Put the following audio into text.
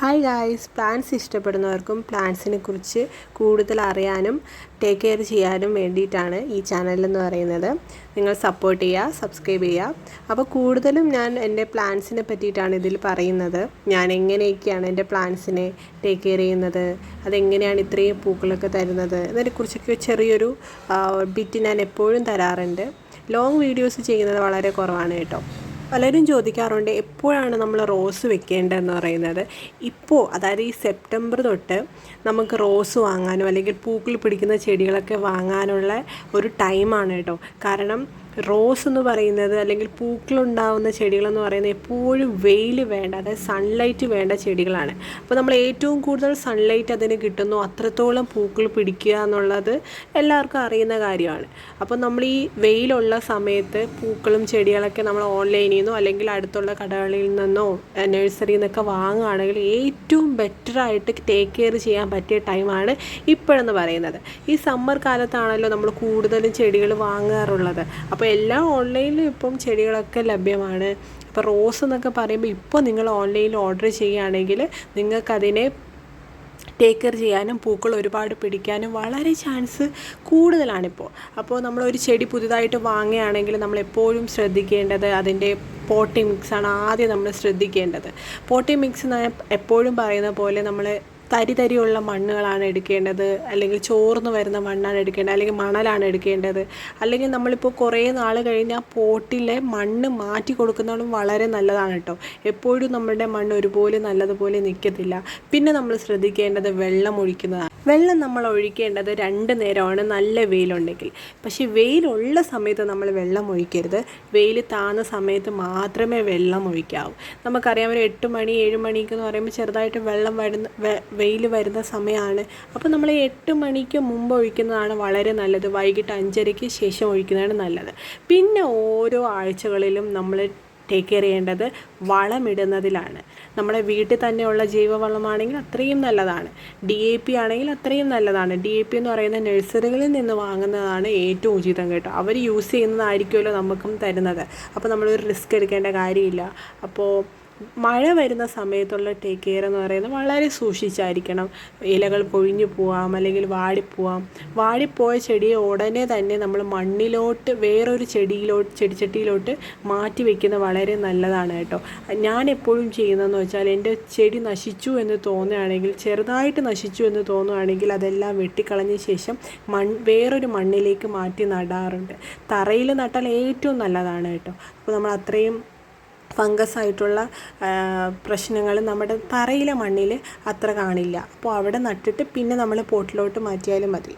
Hi guys plants ഇഷ്ടപ്പെടുന്നവർക്കും പ്ലാന്റ്സിനെ കുറിച്ച് കൂടുതൽ അറിയാനും ടേക്ക് കെയർ ചെയ്യാനും വേണ്ടിയിട്ടാണ് ഈ ചാനൽ എന്ന് പറയുന്നത്. നിങ്ങൾ സപ്പോർട്ട് ചെയ്യുക സബ്സ്ക്രൈബ് ചെയ്യുക. അപ്പോൾ കൂടുതലും ഞാൻ എന്റെ പ്ലാന്റ്സിനെ പറ്റിയിട്ടാണ് ഇതിൽ പറയുന്നത്. ഞാൻ എങ്ങനെയൊക്കെയാണ് എന്റെ പ്ലാന്റ്സിനെ ടേക്ക് കെയർ ചെയ്യുന്നത് അതെങ്ങനെയാണ് ഇത്രയും പൂക്കളൊക്കെ തരുന്നത് ഇതിനെക്കുറിച്ചൊക്കെ ചെറിയൊരു ബിറ്റ് ഞാൻ എപ്പോഴും തരാറുണ്ട്. ലോങ് വീഡിയോസ് ചെയ്യുന്നത് വളരെ കുറവാണ് കേട്ടോ. പലരും ചോദിക്കാറുണ്ട് എപ്പോഴാണ് നമ്മൾ റോസ് വെക്കേണ്ടതെന്ന് പറയുന്നത്. ഇപ്പോൾ അതായത് ഈ സെപ്റ്റംബർ തൊട്ട് നമുക്ക് റോസ് വാങ്ങാനോ അല്ലെങ്കിൽ പൂക്കൾ പിടിക്കുന്ന ചെടികളൊക്കെ വാങ്ങാനുള്ള ഒരു ടൈമാണ് കേട്ടോ. കാരണം റോസ് എന്ന് പറയുന്നത് അല്ലെങ്കിൽ പൂക്കളുണ്ടാവുന്ന ചെടികളെന്ന് പറയുന്നത് എപ്പോഴും വെയിൽ വേണ്ട അതായത് സൺലൈറ്റ് വേണ്ട ചെടികളാണ്. അപ്പോൾ നമ്മൾ ഏറ്റവും കൂടുതൽ സൺലൈറ്റ് അതിന് കിട്ടുന്നു അത്രത്തോളം പൂക്കൾ പിടിക്കുക എന്നുള്ളത് എല്ലാവർക്കും അറിയുന്ന കാര്യമാണ്. അപ്പോൾ നമ്മൾ ഈ വെയിലുള്ള സമയത്ത് പൂക്കളും ചെടികളൊക്കെ നമ്മൾ ഓൺലൈനിൽ നിന്നോ അല്ലെങ്കിൽ അടുത്തുള്ള കടകളിൽ നിന്നോ നഴ്സറിയിൽ നിന്നൊക്കെ വാങ്ങുകയാണെങ്കിൽ ഏറ്റവും ബെറ്ററായിട്ട് ടേക്ക് കെയർ ചെയ്യാൻ പറ്റിയ ടൈമാണ് ഇപ്പോഴെന്ന് പറയുന്നത്. ഈ സമ്മർ കാലത്താണല്ലോ നമ്മൾ കൂടുതലും ചെടികൾ വാങ്ങാറുള്ളത്. അപ്പോൾ എല്ലാം ഓൺലൈനിലും ഇപ്പം ചെടികളൊക്കെ ലഭ്യമാണ്. അപ്പോൾ റോസ് എന്നൊക്കെ പറയുമ്പോൾ ഇപ്പോൾ നിങ്ങൾ ഓൺലൈനിൽ ഓർഡർ ചെയ്യുകയാണെങ്കിൽ നിങ്ങൾക്കതിനെ ടേക്ക് കെയർ ചെയ്യാനും പൂക്കൾ ഒരുപാട് പിടിക്കാനും വളരെ ചാൻസ് കൂടുതലാണിപ്പോൾ അപ്പോൾ നമ്മൾ ഒരു ചെടി പുതുതായിട്ട് വാങ്ങുകയാണെങ്കിൽ നമ്മൾ എപ്പോഴും ശ്രദ്ധിക്കേണ്ടത് അതിന്റെ പോട്ടി മിക്സാണ് ആദ്യം നമ്മൾ ശ്രദ്ധിക്കേണ്ടത്. പോട്ടി മിക്സ് എന്ന് എപ്പോഴും പറയുന്ന പോലെ നമ്മൾ തരി തരിയുള്ള മണ്ണുകളാണ് എടുക്കേണ്ടത്. അല്ലെങ്കിൽ ചോർന്ന് വരുന്ന മണ്ണാണ് എടുക്കേണ്ടത്. അല്ലെങ്കിൽ മണലാണ് എടുക്കേണ്ടത്. അല്ലെങ്കിൽ നമ്മളിപ്പോൾ കുറേ നാൾ കഴിഞ്ഞ് ആ പോട്ടിലെ മണ്ണ് മാറ്റി കൊടുക്കുന്നതും വളരെ നല്ലതാണ് കേട്ടോ. എപ്പോഴും നമ്മളുടെ മണ്ണ് ഒരുപോലെ നല്ലതുപോലെ നിൽക്കത്തില്ല. പിന്നെ നമ്മൾ ശ്രദ്ധിക്കേണ്ടത് വെള്ളം ഒഴിക്കുന്നതാണ്. വെള്ളം നമ്മൾ ഒഴിക്കേണ്ടത് രണ്ട് നേരമാണ്. നല്ല വെയിലുണ്ടെങ്കിൽ. പക്ഷേ വെയിലുള്ള സമയത്ത് നമ്മൾ വെള്ളം ഒഴിക്കരുത്. വെയിൽ താന്ന സമയത്ത് മാത്രമേ വെള്ളം ഒഴിക്കാവൂ. നമുക്കറിയാം ഒരു എട്ട് മണി ഏഴ് മണിക്ക് എന്ന് പറയുമ്പോൾ ചെറുതായിട്ട് വെള്ളം വരുന്ന വെയിൽ വരുന്ന സമയമാണ്. അപ്പോൾ നമ്മൾ എട്ട് മണിക്ക് മുമ്പ് ഒഴിക്കുന്നതാണ് വളരെ നല്ലത്. വൈകിട്ട് അഞ്ചരയ്ക്ക് ശേഷം ഒഴിക്കുന്നതാണ് നല്ലത്. പിന്നെ ഓരോ ആഴ്ചകളിലും നമ്മൾ ടേക്ക് കെയർ ചെയ്യേണ്ടത് വളമിടുന്നതിലാണ് നമ്മുടെ വീട്ടിൽ തന്നെയുള്ള ജൈവവളമാണെങ്കിൽ അത്രയും നല്ലതാണ്. ഡി എ പി ആണെങ്കിൽ അത്രയും നല്ലതാണ്. ഡി എ പി എന്ന് പറയുന്ന നഴ്സറികളിൽ നിന്ന് വാങ്ങുന്നതാണ് ഏറ്റവും ഉചിതം കേട്ടോ. അവർ യൂസ് ചെയ്യുന്നതായിരിക്കുമല്ലോ നമുക്കും തരുന്നത്. അപ്പോൾ നമ്മളൊരു റിസ്ക് എടുക്കേണ്ട കാര്യമില്ല. അപ്പോൾ മഴ വരുന്ന സമയത്തുള്ള ടേക്ക് കെയർ എന്ന് പറയുന്നത് വളരെ സൂക്ഷിച്ചായിരിക്കണം. ഇലകൾ പൊഴിഞ്ഞു പോവാം അല്ലെങ്കിൽ വാടിപ്പോവാം. വാടിപ്പോയ ചെടിയെ ഉടനെ തന്നെ നമ്മൾ മണ്ണിലോട്ട് വേറൊരു ചെടിയിലോട്ട് ചെടിച്ചട്ടിയിലോട്ട് മാറ്റി വെക്കുന്ന വളരെ നല്ലതാണ് കേട്ടോ. ഞാൻ എപ്പോഴും ചെയ്യുന്നതെന്ന് വെച്ചാൽ എന്റെ ചെടി നശിച്ചു എന്ന് തോന്നുകയാണെങ്കിൽ ചെറുതായിട്ട് നശിച്ചു എന്ന് തോന്നുകയാണെങ്കിൽ അതെല്ലാം വെട്ടിക്കളഞ്ഞ ശേഷം മൺ വേറൊരു മണ്ണിലേക്ക് മാറ്റി നടാറുണ്ട്. തറയിൽ നട്ടാൽ ഏറ്റവും നല്ലതാണ് കേട്ടോ. അപ്പോൾ നമ്മൾ അത്രയും ഫംഗസ് ആയിട്ടുള്ള പ്രശ്നങ്ങൾ നമ്മുടെ തറയിലെ മണ്ണിൽ അത്ര കാണില്ല. അപ്പോൾ അവിടെ നട്ടിട്ട് പിന്നെ നമ്മൾ പോട്ടിലോട്ട് മാറ്റിയാലും മതി.